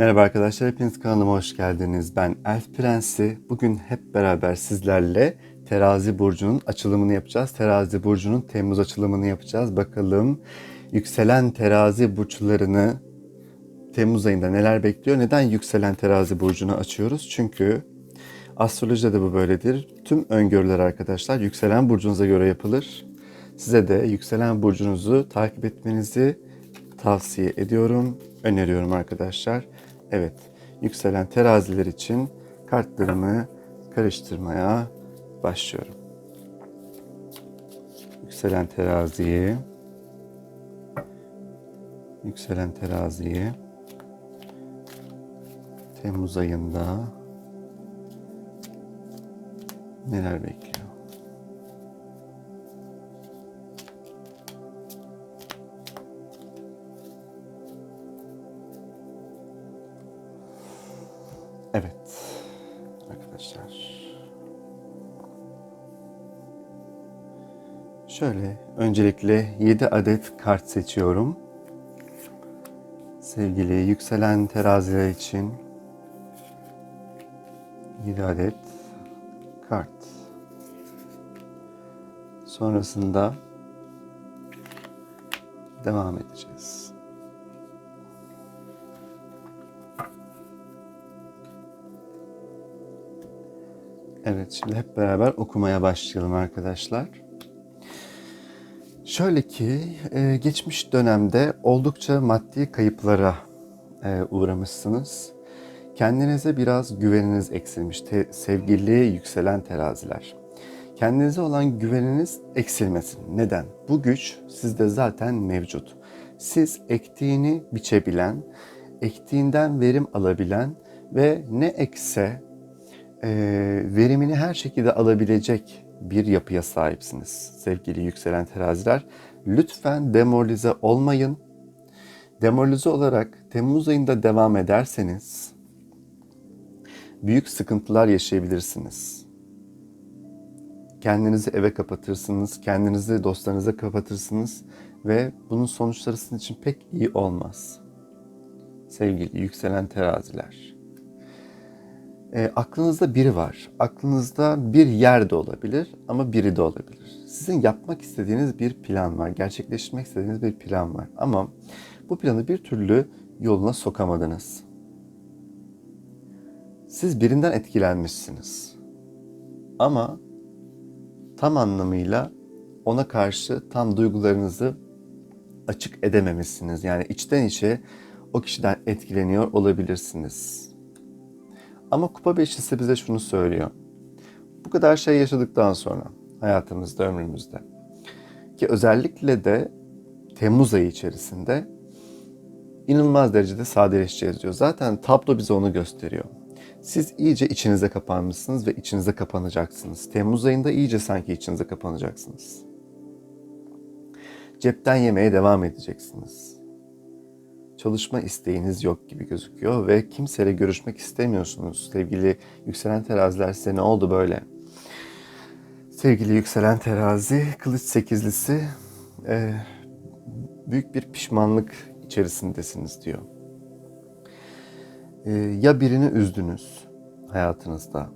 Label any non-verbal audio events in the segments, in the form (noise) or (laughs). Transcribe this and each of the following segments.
Merhaba arkadaşlar, hepiniz kanalıma hoş geldiniz. Ben Elf Prensi. Bugün hep beraber sizlerle Terazi Burcu'nun açılımını yapacağız. Terazi Burcu'nun Temmuz açılımını yapacağız. Bakalım yükselen terazi burçlarını Temmuz ayında neler bekliyor? Neden yükselen terazi burcunu açıyoruz? Çünkü astrolojide de bu böyledir. Tüm öngörüler arkadaşlar yükselen burcunuza göre yapılır. Size de yükselen burcunuzu takip etmenizi tavsiye ediyorum, öneriyorum arkadaşlar. Evet, yükselen teraziler için kartlarımı karıştırmaya başlıyorum. Yükselen teraziyi, yükselen teraziyi Temmuz ayında neler bekliyor? Evet arkadaşlar. Şöyle öncelikle 7 adet kart seçiyorum. Sevgili yükselen teraziler için 7 adet kart. Sonrasında devam edeceğiz. Evet, şimdi hep beraber okumaya başlayalım arkadaşlar. Şöyle ki, e, geçmiş dönemde oldukça maddi kayıplara e, uğramışsınız. Kendinize biraz güveniniz eksilmiş te- sevgili yükselen teraziler. Kendinize olan güveniniz eksilmesin. Neden? Bu güç sizde zaten mevcut. Siz ektiğini biçebilen, ektiğinden verim alabilen ve ne ekse e, verimini her şekilde alabilecek bir yapıya sahipsiniz sevgili yükselen teraziler. Lütfen demoralize olmayın. Demoralize olarak Temmuz ayında devam ederseniz büyük sıkıntılar yaşayabilirsiniz. Kendinizi eve kapatırsınız, kendinizi dostlarınıza kapatırsınız ve bunun sonuçları sizin için pek iyi olmaz. Sevgili yükselen teraziler. E, aklınızda biri var. Aklınızda bir yer de olabilir ama biri de olabilir. Sizin yapmak istediğiniz bir plan var. Gerçekleştirmek istediğiniz bir plan var. Ama bu planı bir türlü yoluna sokamadınız. Siz birinden etkilenmişsiniz. Ama tam anlamıyla ona karşı tam duygularınızı açık edememişsiniz. Yani içten içe o kişiden etkileniyor olabilirsiniz. Ama kupa beşlisi bize şunu söylüyor. Bu kadar şey yaşadıktan sonra hayatımızda, ömrümüzde ki özellikle de Temmuz ayı içerisinde inanılmaz derecede sadeleşeceğiz diyor. Zaten tablo bize onu gösteriyor. Siz iyice içinize kapanmışsınız ve içinize kapanacaksınız. Temmuz ayında iyice sanki içinize kapanacaksınız. Cepten yemeye devam edeceksiniz çalışma isteğiniz yok gibi gözüküyor ve kimseyle görüşmek istemiyorsunuz. Sevgili yükselen teraziler size ne oldu böyle? Sevgili yükselen terazi, kılıç sekizlisi e, büyük bir pişmanlık içerisindesiniz diyor. E, ya birini üzdünüz hayatınızda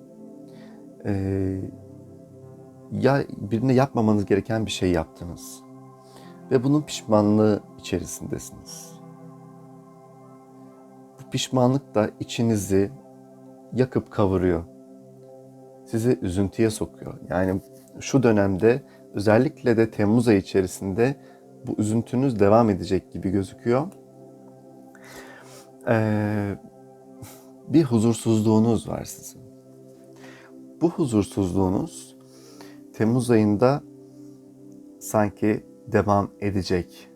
e, ya birine yapmamanız gereken bir şey yaptınız ve bunun pişmanlığı içerisindesiniz pişmanlık da içinizi yakıp kavuruyor. Sizi üzüntüye sokuyor. Yani şu dönemde özellikle de Temmuz ayı içerisinde bu üzüntünüz devam edecek gibi gözüküyor. Ee, bir huzursuzluğunuz var sizin. Bu huzursuzluğunuz Temmuz ayında sanki devam edecek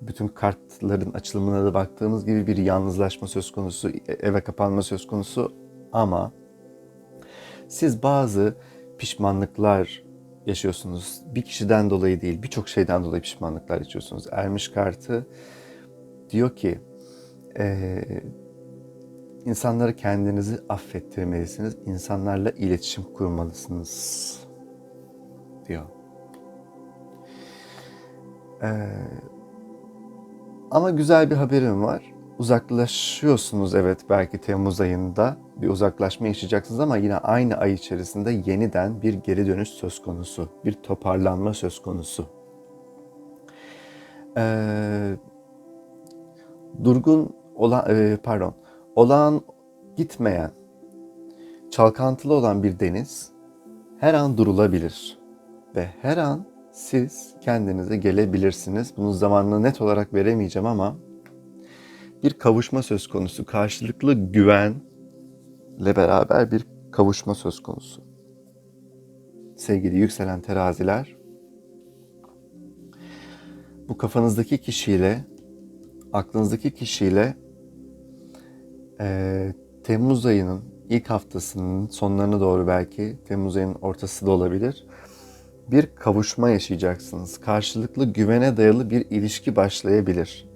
bütün kartların açılımına da baktığımız gibi bir yalnızlaşma söz konusu, eve kapanma söz konusu ama siz bazı pişmanlıklar yaşıyorsunuz. Bir kişiden dolayı değil, birçok şeyden dolayı pişmanlıklar yaşıyorsunuz. Ermiş kartı diyor ki, e, insanlara kendinizi affettirmelisiniz, insanlarla iletişim kurmalısınız diyor. Ee, ama güzel bir haberim var. uzaklaşıyorsunuz evet belki Temmuz ayında bir uzaklaşma yaşayacaksınız ama yine aynı ay içerisinde yeniden bir geri dönüş söz konusu, bir toparlanma söz konusu. Ee, durgun olan, e, pardon, olağan gitmeyen, çalkantılı olan bir deniz her an durulabilir ve her an siz kendinize gelebilirsiniz. Bunun zamanını net olarak veremeyeceğim ama bir kavuşma söz konusu. Karşılıklı güvenle beraber bir kavuşma söz konusu. Sevgili yükselen teraziler, bu kafanızdaki kişiyle, aklınızdaki kişiyle e, Temmuz ayının ilk haftasının sonlarına doğru belki Temmuz ayının ortası da olabilir. Bir kavuşma yaşayacaksınız. Karşılıklı güvene dayalı bir ilişki başlayabilir.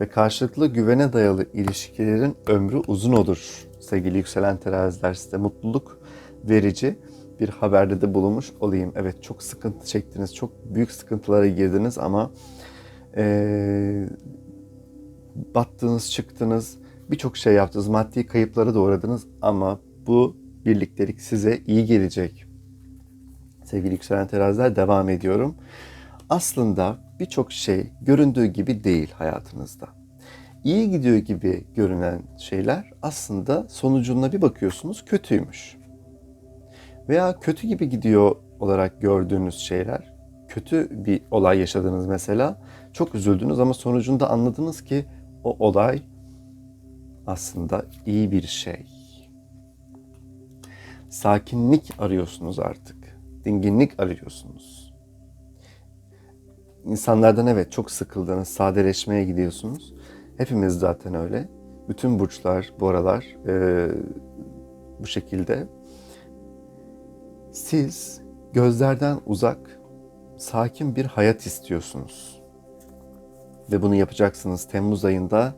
Ve karşılıklı güvene dayalı ilişkilerin ömrü uzun olur. Sevgili yükselen teraziler size mutluluk verici bir haberde de bulunmuş olayım. Evet çok sıkıntı çektiniz, çok büyük sıkıntılara girdiniz ama ee, battınız, çıktınız, birçok şey yaptınız, maddi kayıplara da uğradınız ama bu birliktelik size iyi gelecek. Sevgili yükselen teraziler devam ediyorum. Aslında birçok şey göründüğü gibi değil hayatınızda. İyi gidiyor gibi görünen şeyler aslında sonucuna bir bakıyorsunuz kötüymüş. Veya kötü gibi gidiyor olarak gördüğünüz şeyler, kötü bir olay yaşadınız mesela, çok üzüldünüz ama sonucunda anladınız ki o olay aslında iyi bir şey. Sakinlik arıyorsunuz artık. Dinginlik arıyorsunuz. İnsanlardan evet çok sıkıldınız, sadeleşmeye gidiyorsunuz. Hepimiz zaten öyle. Bütün burçlar bu aralar e, bu şekilde. Siz gözlerden uzak, sakin bir hayat istiyorsunuz. Ve bunu yapacaksınız. Temmuz ayında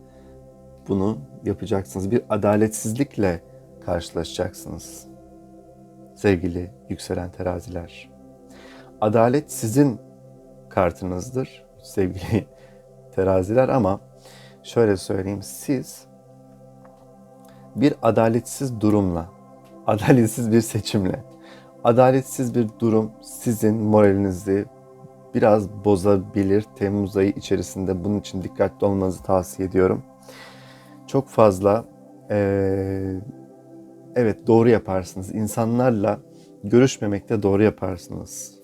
bunu yapacaksınız. Bir adaletsizlikle karşılaşacaksınız. Sevgili yükselen teraziler. Adalet sizin kartınızdır sevgili (laughs) teraziler ama şöyle söyleyeyim siz bir adaletsiz durumla, adaletsiz bir seçimle, adaletsiz bir durum sizin moralinizi biraz bozabilir. Temmuz ayı içerisinde bunun için dikkatli olmanızı tavsiye ediyorum. Çok fazla ee, evet doğru yaparsınız. İnsanlarla görüşmemekte doğru yaparsınız.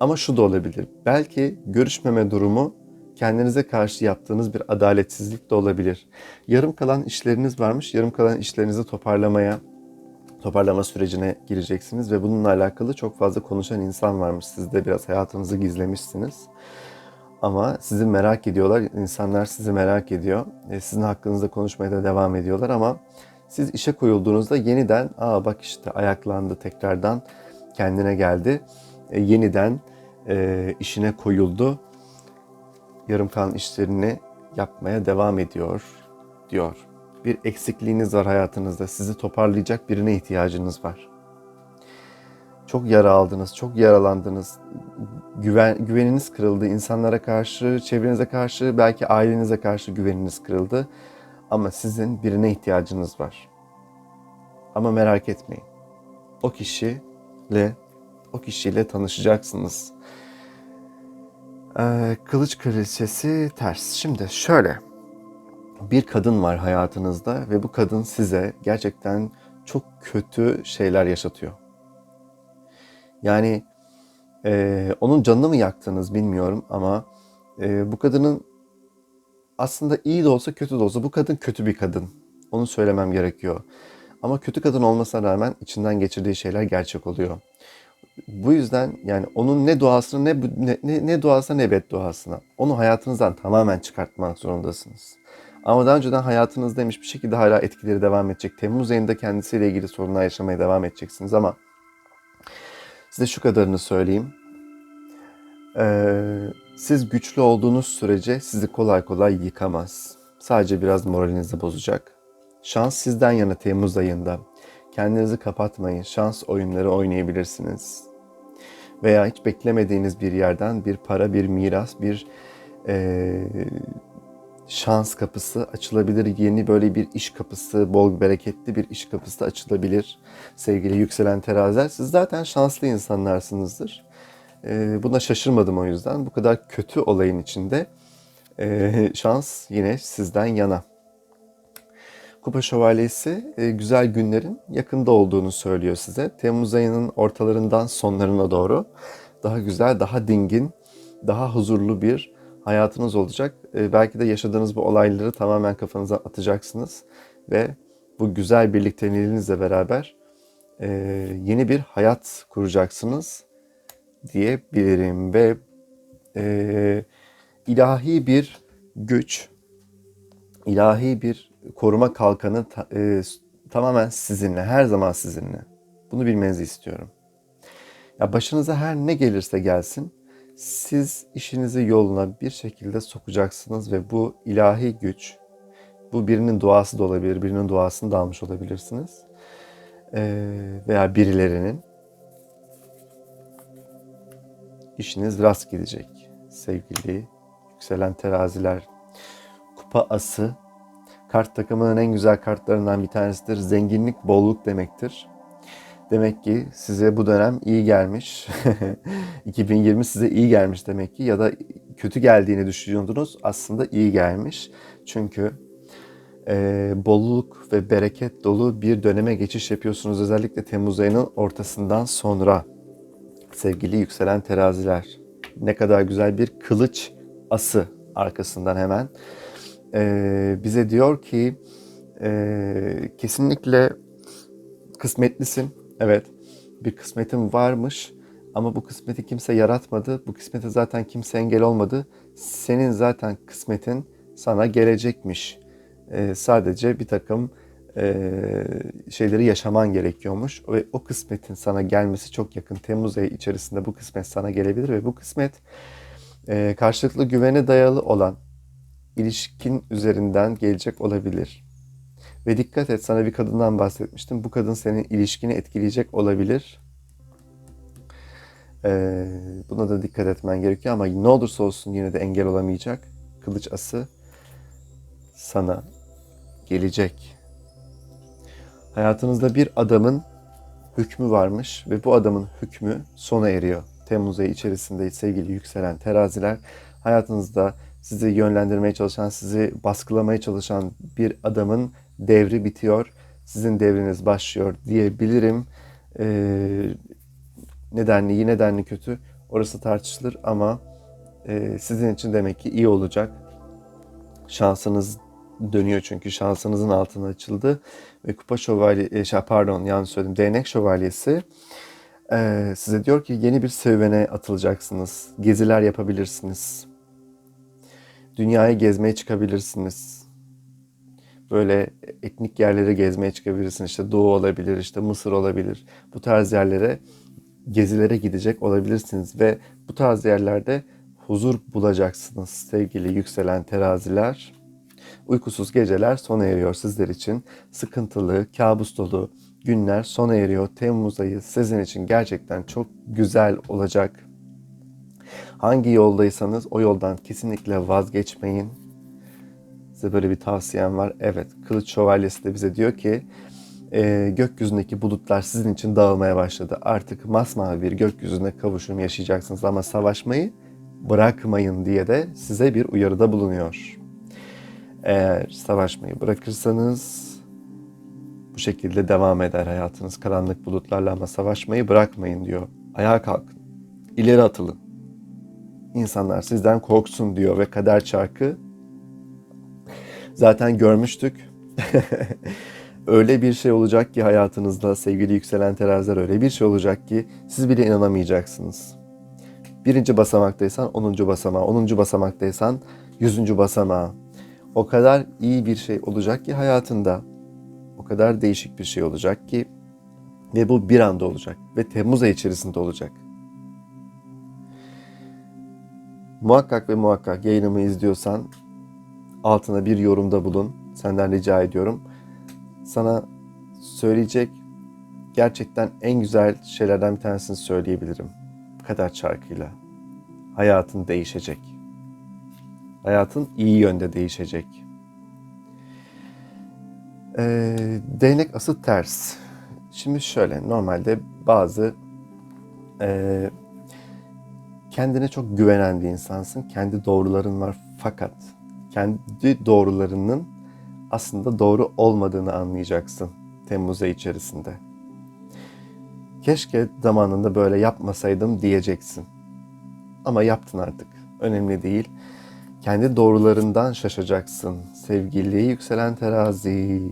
Ama şu da olabilir. Belki görüşmeme durumu kendinize karşı yaptığınız bir adaletsizlik de olabilir. Yarım kalan işleriniz varmış. Yarım kalan işlerinizi toparlamaya, toparlama sürecine gireceksiniz ve bununla alakalı çok fazla konuşan insan varmış. Siz de biraz hayatınızı gizlemişsiniz. Ama sizi merak ediyorlar. İnsanlar sizi merak ediyor. E, sizin hakkınızda konuşmaya da devam ediyorlar ama siz işe koyulduğunuzda yeniden aa bak işte ayaklandı tekrardan kendine geldi. E, yeniden e, işine koyuldu. Yarım kalan işlerini yapmaya devam ediyor diyor. Bir eksikliğiniz var hayatınızda. Sizi toparlayacak birine ihtiyacınız var. Çok yara aldınız, çok yaralandınız. Güven, güveniniz kırıldı. İnsanlara karşı, çevrenize karşı, belki ailenize karşı güveniniz kırıldı. Ama sizin birine ihtiyacınız var. Ama merak etmeyin. O kişiyle o kişiyle tanışacaksınız. Ee, kılıç kraliçesi ters. Şimdi şöyle. Bir kadın var hayatınızda ve bu kadın size gerçekten çok kötü şeyler yaşatıyor. Yani e, onun canını mı yaktınız bilmiyorum ama e, bu kadının aslında iyi de olsa kötü de olsa bu kadın kötü bir kadın. Onu söylemem gerekiyor. Ama kötü kadın olmasına rağmen içinden geçirdiği şeyler gerçek oluyor. Bu yüzden yani onun ne duasına ne ne, ne, duasına ne bedduasına onu hayatınızdan tamamen çıkartmak zorundasınız. Ama daha önceden hayatınızdaymış bir şekilde hala etkileri devam edecek. Temmuz ayında kendisiyle ilgili sorunlar yaşamaya devam edeceksiniz ama size şu kadarını söyleyeyim. Ee, siz güçlü olduğunuz sürece sizi kolay kolay yıkamaz. Sadece biraz moralinizi bozacak. Şans sizden yana Temmuz ayında. Kendinizi kapatmayın. Şans oyunları oynayabilirsiniz. Veya hiç beklemediğiniz bir yerden bir para, bir miras, bir e, şans kapısı açılabilir. Yeni böyle bir iş kapısı, bol bereketli bir iş kapısı açılabilir. Sevgili yükselen teraziler. Siz zaten şanslı insanlarsınızdır. Ee, buna şaşırmadım o yüzden. Bu kadar kötü olayın içinde e, (laughs) şans yine sizden yana. Kupa Şövalyesi e, güzel günlerin yakında olduğunu söylüyor size. Temmuz ayının ortalarından sonlarına doğru daha güzel, daha dingin, daha huzurlu bir hayatınız olacak. E, belki de yaşadığınız bu olayları tamamen kafanıza atacaksınız ve bu güzel birlikteliğinizle beraber e, yeni bir hayat kuracaksınız diyebilirim ve e, ilahi bir güç, ilahi bir koruma kalkanı ta, e, tamamen sizinle, her zaman sizinle. Bunu bilmenizi istiyorum. Ya başınıza her ne gelirse gelsin, siz işinizi yoluna bir şekilde sokacaksınız ve bu ilahi güç, bu birinin duası da olabilir, birinin duasını da almış olabilirsiniz. Ee, veya birilerinin işiniz rast gidecek. Sevgili yükselen teraziler, kupa ası kart takımının en güzel kartlarından bir tanesidir. Zenginlik, bolluk demektir. Demek ki size bu dönem iyi gelmiş. (laughs) 2020 size iyi gelmiş demek ki ya da kötü geldiğini düşünüyordunuz aslında iyi gelmiş. Çünkü e, bolluk ve bereket dolu bir döneme geçiş yapıyorsunuz özellikle Temmuz ayının ortasından sonra. Sevgili yükselen teraziler. Ne kadar güzel bir kılıç ası arkasından hemen. E, bize diyor ki e, kesinlikle kısmetlisin Evet, bir kısmetin varmış ama bu kısmeti kimse yaratmadı. Bu kısmete zaten kimse engel olmadı. Senin zaten kısmetin sana gelecekmiş. Ee, sadece bir takım e, şeyleri yaşaman gerekiyormuş. Ve o kısmetin sana gelmesi çok yakın. Temmuz ayı içerisinde bu kısmet sana gelebilir ve bu kısmet e, karşılıklı güvene dayalı olan ilişkin üzerinden gelecek olabilir. Ve dikkat et sana bir kadından bahsetmiştim. Bu kadın senin ilişkini etkileyecek olabilir. Ee, buna da dikkat etmen gerekiyor ama ne olursa olsun yine de engel olamayacak. Kılıç ası sana gelecek. Hayatınızda bir adamın hükmü varmış ve bu adamın hükmü sona eriyor. Temmuz ayı içerisinde sevgili yükselen teraziler hayatınızda sizi yönlendirmeye çalışan, sizi baskılamaya çalışan bir adamın devri bitiyor, sizin devriniz başlıyor diyebilirim. Ee, nedenli iyi nedenli kötü orası tartışılır ama e, sizin için demek ki iyi olacak. Şansınız dönüyor çünkü şansınızın altına açıldı ve kupa şövalye, e, şey, pardon yanlış söyledim, değnek şövalyesi e, size diyor ki yeni bir serüvene atılacaksınız, geziler yapabilirsiniz, dünyayı gezmeye çıkabilirsiniz, böyle etnik yerlere gezmeye çıkabilirsin. İşte Doğu olabilir, işte Mısır olabilir. Bu tarz yerlere gezilere gidecek olabilirsiniz ve bu tarz yerlerde huzur bulacaksınız sevgili yükselen teraziler. Uykusuz geceler sona eriyor sizler için. Sıkıntılı, kabus dolu günler sona eriyor. Temmuz ayı sizin için gerçekten çok güzel olacak. Hangi yoldaysanız o yoldan kesinlikle vazgeçmeyin Size böyle bir tavsiyem var. Evet, Kılıç Şövalyesi de bize diyor ki e, gökyüzündeki bulutlar sizin için dağılmaya başladı. Artık masmavi bir gökyüzünde kavuşum yaşayacaksınız ama savaşmayı bırakmayın diye de size bir uyarıda bulunuyor. Eğer savaşmayı bırakırsanız bu şekilde devam eder hayatınız karanlık bulutlarla ama savaşmayı bırakmayın diyor. Ayağa kalkın, ileri atılın. İnsanlar sizden korksun diyor ve kader çarkı zaten görmüştük. (laughs) öyle bir şey olacak ki hayatınızda sevgili yükselen teraziler öyle bir şey olacak ki siz bile inanamayacaksınız. Birinci basamaktaysan onuncu basamağı, onuncu basamaktaysan yüzüncü basamağı. O kadar iyi bir şey olacak ki hayatında. O kadar değişik bir şey olacak ki ve bu bir anda olacak ve Temmuz ayı içerisinde olacak. Muhakkak ve muhakkak yayınımı izliyorsan altına bir yorumda bulun. Senden rica ediyorum. Sana söyleyecek gerçekten en güzel şeylerden bir tanesini söyleyebilirim. Kader çarkıyla. Hayatın değişecek. Hayatın iyi yönde değişecek. Ee, değnek ası ters. Şimdi şöyle normalde bazı e, kendine çok güvenen bir insansın. Kendi doğruların var fakat kendi doğrularının aslında doğru olmadığını anlayacaksın Temmuz ayı içerisinde. Keşke zamanında böyle yapmasaydım diyeceksin. Ama yaptın artık. Önemli değil. Kendi doğrularından şaşacaksın. Sevgili yükselen terazi.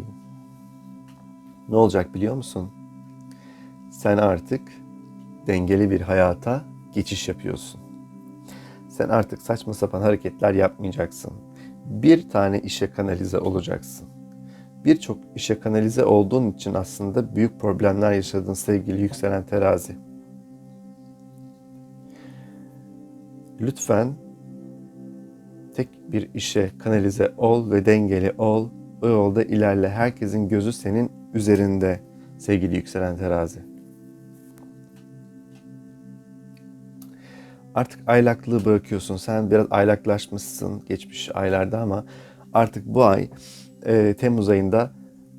Ne olacak biliyor musun? Sen artık dengeli bir hayata geçiş yapıyorsun. Sen artık saçma sapan hareketler yapmayacaksın. Bir tane işe kanalize olacaksın. Birçok işe kanalize olduğun için aslında büyük problemler yaşadın sevgili yükselen terazi. Lütfen tek bir işe kanalize ol ve dengeli ol. O yolda ilerle. Herkesin gözü senin üzerinde sevgili yükselen terazi. Artık aylaklığı bırakıyorsun. Sen biraz aylaklaşmışsın geçmiş aylarda ama artık bu ay e, Temmuz ayında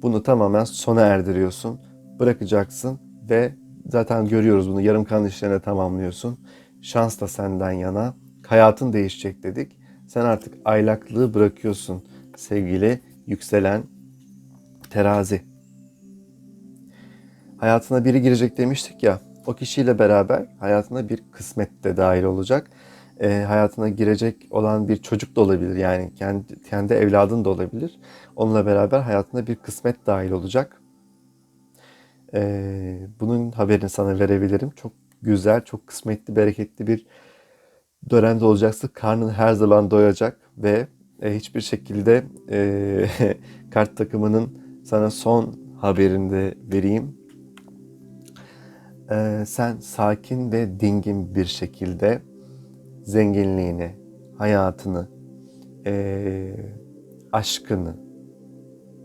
bunu tamamen sona erdiriyorsun. Bırakacaksın ve zaten görüyoruz bunu yarım kan işlerine tamamlıyorsun. Şans da senden yana. Hayatın değişecek dedik. Sen artık aylaklığı bırakıyorsun sevgili yükselen terazi. Hayatına biri girecek demiştik ya. O kişiyle beraber hayatına bir kısmet de dahil olacak. E, hayatına girecek olan bir çocuk da olabilir. Yani kendi, kendi evladın da olabilir. Onunla beraber hayatına bir kısmet dahil olacak. E, bunun haberini sana verebilirim. Çok güzel, çok kısmetli, bereketli bir dönemde olacaksın. Karnın her zaman doyacak ve e, hiçbir şekilde e, (laughs) kart takımının sana son haberini de vereyim. E, sen sakin ve dingin bir şekilde zenginliğini, hayatını, e, aşkını,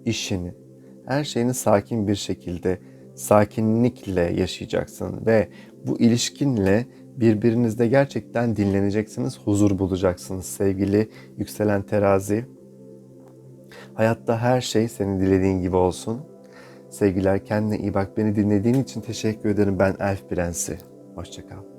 işini, her şeyini sakin bir şekilde, sakinlikle yaşayacaksın ve bu ilişkinle birbirinizde gerçekten dinleneceksiniz, huzur bulacaksınız sevgili yükselen terazi. Hayatta her şey senin dilediğin gibi olsun. Sevgiler kendine iyi bak. Beni dinlediğin için teşekkür ederim. Ben Elf Prensi. Hoşçakal.